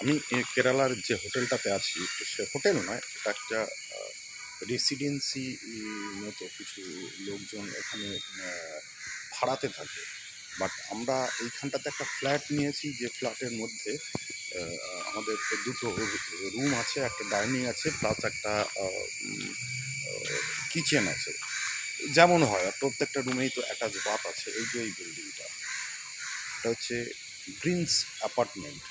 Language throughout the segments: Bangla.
আমি কেরালার যে হোটেলটাতে আছি, সে হোটেল নয়, এটা একটা রেসিডেন্সি মতো কিছু লোকজন এখানে ভাড়াতে থাকে। বাট আমরা এইখানটাতে একটা ফ্ল্যাট নিয়েছি, যে ফ্ল্যাটের মধ্যে আমাদের দুটো রুম আছে, একটা ডাইনিং আছে প্লাস একটা কিচেন আছে। যেমন হয়, আর প্রত্যেকটা রুমেই তো অ্যাটাচ বাথ আছে, এই যে এই বিল্ডিংটা এটা হচ্ছে গ্রিনস অ্যাপার্টমেন্ট।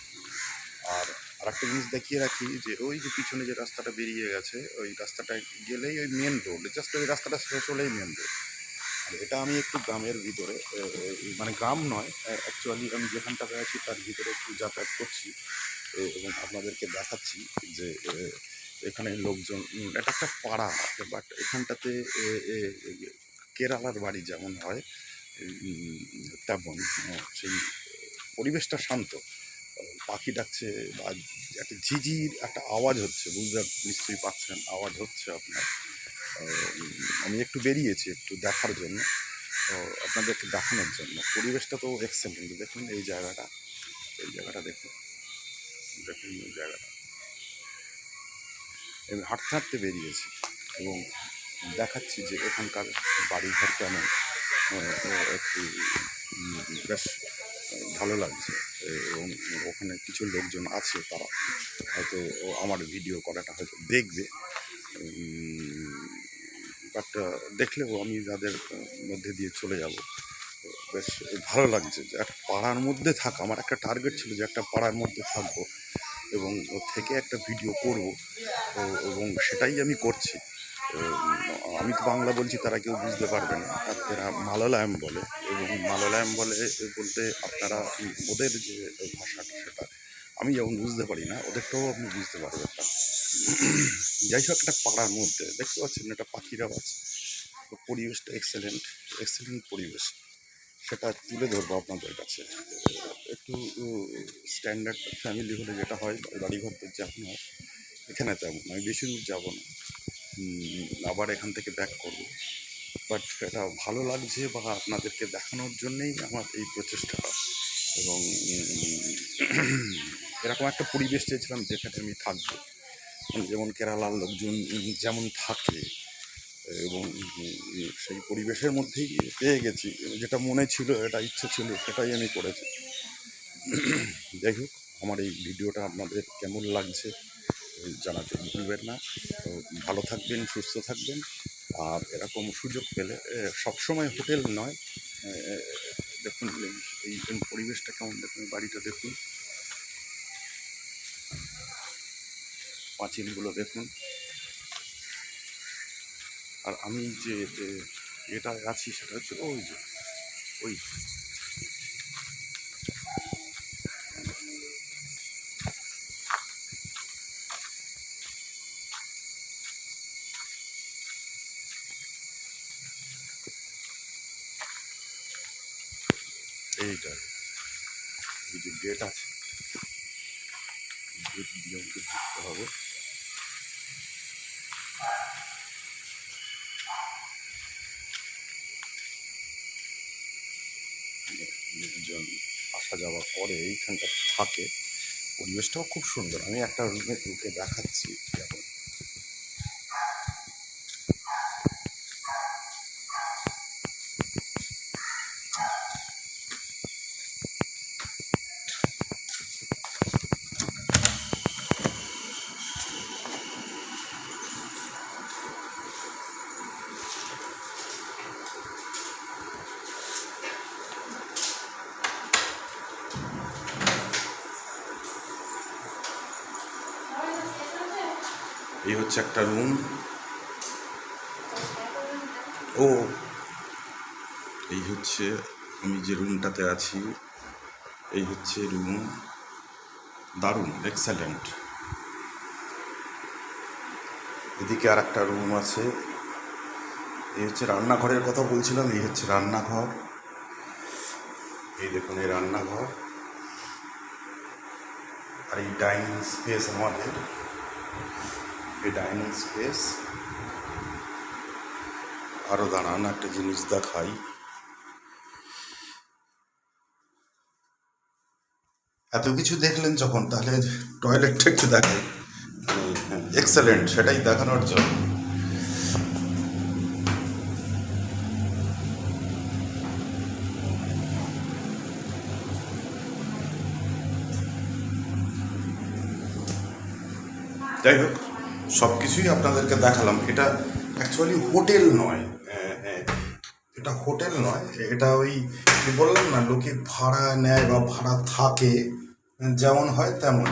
আর আরেকটা জিনিস দেখিয়ে রাখি যে ওই যে পিছনে যে রাস্তাটা বেরিয়ে গেছে, ওই রাস্তাটা গেলেই ওই মেন রোড জাস্ট ওই রাস্তাটা শেষ হলেই মেন রোড আর এটা আমি একটু গ্রামের ভিতরে মানে গ্রাম নয় অ্যাকচুয়ালি আমি যেখানটাতে আছি তার ভিতরে একটু যাতায়াত করছি। এবং আপনাদেরকে দেখাচ্ছি যে এখানে লোকজন এটা একটা পাড়া বাট এখানটাতে কেরালার বাড়ি যেমন হয় তেমন সেই পরিবেশটা শান্ত। পাখি ডাকছে বা একটা ঝিঝির একটা আওয়াজ হচ্ছে, বুঝতে নিশ্চয়ই পাচ্ছেন আওয়াজ হচ্ছে আপনার। আমি একটু বেরিয়েছি একটু দেখার জন্য। তো আপনাদেরকে দেখানোর জন্য। পরিবেশটা তো এক্সেলেন্ট দেখুন এই জায়গাটা এই জায়গাটা দেখুন। দেখুন এই জায়গাটা। আমি হাঁটতে হাঁটতে বেরিয়েছি এবং দেখাচ্ছি যে এখানকার বাড়িঘর কেমন। একটু বেশ ভালো লাগছে, এবং ওখানে কিছু লোকজন আছে তারা, হয়তো আমার ভিডিও করাটা হয়তো দেখবে। বাট দেখলেও আমি যাদের মধ্যে দিয়ে চলে যাব, বেশ ভালো লাগছে যে একটা পাড়ার মধ্যে থাকা, আমার একটা টার্গেট ছিল যে একটা পাড়ার মধ্যে থাকব, এবং থেকে একটা ভিডিও করব এবং সেটাই আমি করছি। আমি তো বাংলা বলছি, তারা কেউ বুঝতে পারবে না। তারা মালয়ালম বলে এবং মালয়ালম বলে বলতে আপনারা ওদের যে ভাষাটা সেটা, আমি যেমন বুঝতে পারি না, ওদেরটাও আপনি বুঝতে পারবেন না। যাই হোক, একটা পাড়ার মধ্যে, দেখতে পাচ্ছেন একটা পাখির তো পরিবেশটা এক্সেলেন্ট এক্সেলেন্ট পরিবেশ। সেটা তুলে ধরবো আপনাদের কাছে। একটু স্ট্যান্ডার্ড ফ্যামিলি হলে যেটা হয়, বাড়িঘর তো যেমন হয় এখানে তেমন আমি বেশি দূর যাব না। আবার এখান থেকে ব্যাক করব। বাট এটা ভালো লাগছে বা আপনাদেরকে দেখানোর জন্যেই আমার এই প্রচেষ্টাটা। এবং এরকম একটা পরিবেশ চেয়েছিলাম যেখানে আমি থাকব। মানে যেমন কেরালার লোকজন যেমন থাকে। এবং সেই পরিবেশের মধ্যেই পেয়ে গেছি। যেটা মনে ছিল, এটা ইচ্ছে ছিল, সেটাই আমি করেছি। যাই হোক, আমার এই ভিডিওটা আপনাদের কেমন লাগছে জানাতে ভুলবেন না। তো ভালো থাকবেন, সুস্থ থাকবেন। আর এরকম সুযোগ পেলে সবসময় হোটেল নয় দেখুন, এই- পরিবেশটা কেমন দেখুন বাড়িটা দেখুন। পাঁচিলগুলো দেখুন। আর আমি যে এটা আছি সেটা হচ্ছে ওই যে, ওই এইটা। এই যে গেট আছে গেট দিয়ে আমাকে ঢুকতে হবে। লোকজন আসা যাওয়া করে, এইখানটা থাকে। পরিবেশটাও খুব সুন্দর। আমি একটা রুমে ঢুকে দেখাচ্ছি। কেমন এই হচ্ছে একটা রুম ও, এই হচ্ছে আমি যে রুমটাতে আছি, এই হচ্ছে রুম দারুণ এক্সেলেন্ট এদিকে আর একটা রুম আছে। এই হচ্ছে রান্নাঘরের কথা বলছিলাম, এই হচ্ছে রান্নাঘর। এই দেখুন, এই রান্নাঘর। আর এই ডাইনিং স্পেস আমাদের। এই ডাইনিং স্পেস। আরও দাঁড়ান, একটা জিনিস দেখাই। এত কিছু দেখলেন যখন, তাহলে টয়লেটটা একটু দেখাই। এক্সেলেন্ট সেটাই দেখানোর জন্য। যাই হোক। সব কিছুই আপনাদেরকে দেখালাম। এটা অ্যাকচুয়ালি হোটেল নয়। এটা হোটেল নয়। এটা ওই বললাম না, লোকে ভাড়া নেয় বা ভাড়া থাকে, যেমন হয় তেমন।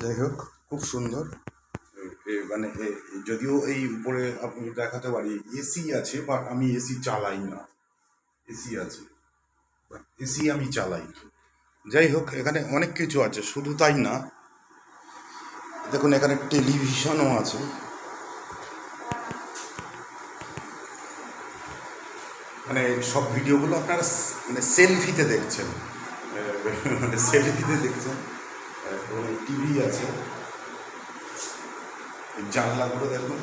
যাই হোক, খুব সুন্দর। মানে যদিও এই উপরে আপনি দেখাতে পারি এসি আছে বাট আমি এসি চালাই না। এসি আছে এসি আমি চালাই। যাই হোক এখানে অনেক কিছু আছে, শুধু তাই না। দেখুন, এখানে টেলিভিশনও আছে। মানে সব ভিডিওগুলো আপনারা মানে সেলফিতে দেখছেন। মানে সেলফিতে দেখছেন। টিভি আছে। জানলাগুলো দেখুন।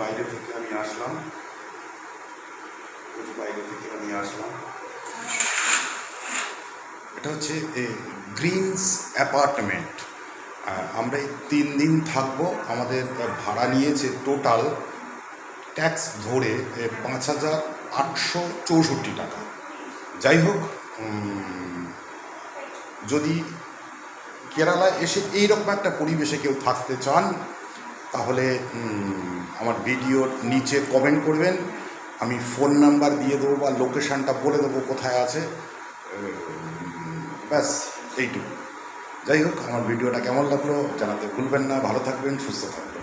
বাইরে থেকে আমি আসলাম। যে বাইরে থেকে আমি আসলাম এটা হচ্ছে গ্রিনস অ্যাপার্টমেন্ট। আমরা এই তিন দিন থাকব। আমাদের ভাড়া নিয়েছে টোটাল ট্যাক্স ধরে পাঁচ হাজার আটশো চৌষট্টি টাকা। যাই হোক যদি কেরালায় এসে এইরকম একটা পরিবেশে কেউ থাকতে চান, তাহলে আমার ভিডিওর নিচে কমেন্ট করবেন। আমি ফোন নাম্বার দিয়ে দেবো বা লোকেশানটা বলে দেবো কোথায় আছে। ব্যাস, এইটুকু। যাই হোক, আমার ভিডিওটা কেমন লাগল জানাতে ভুলবেন না। ভালো থাকবেন, সুস্থ থাকবেন।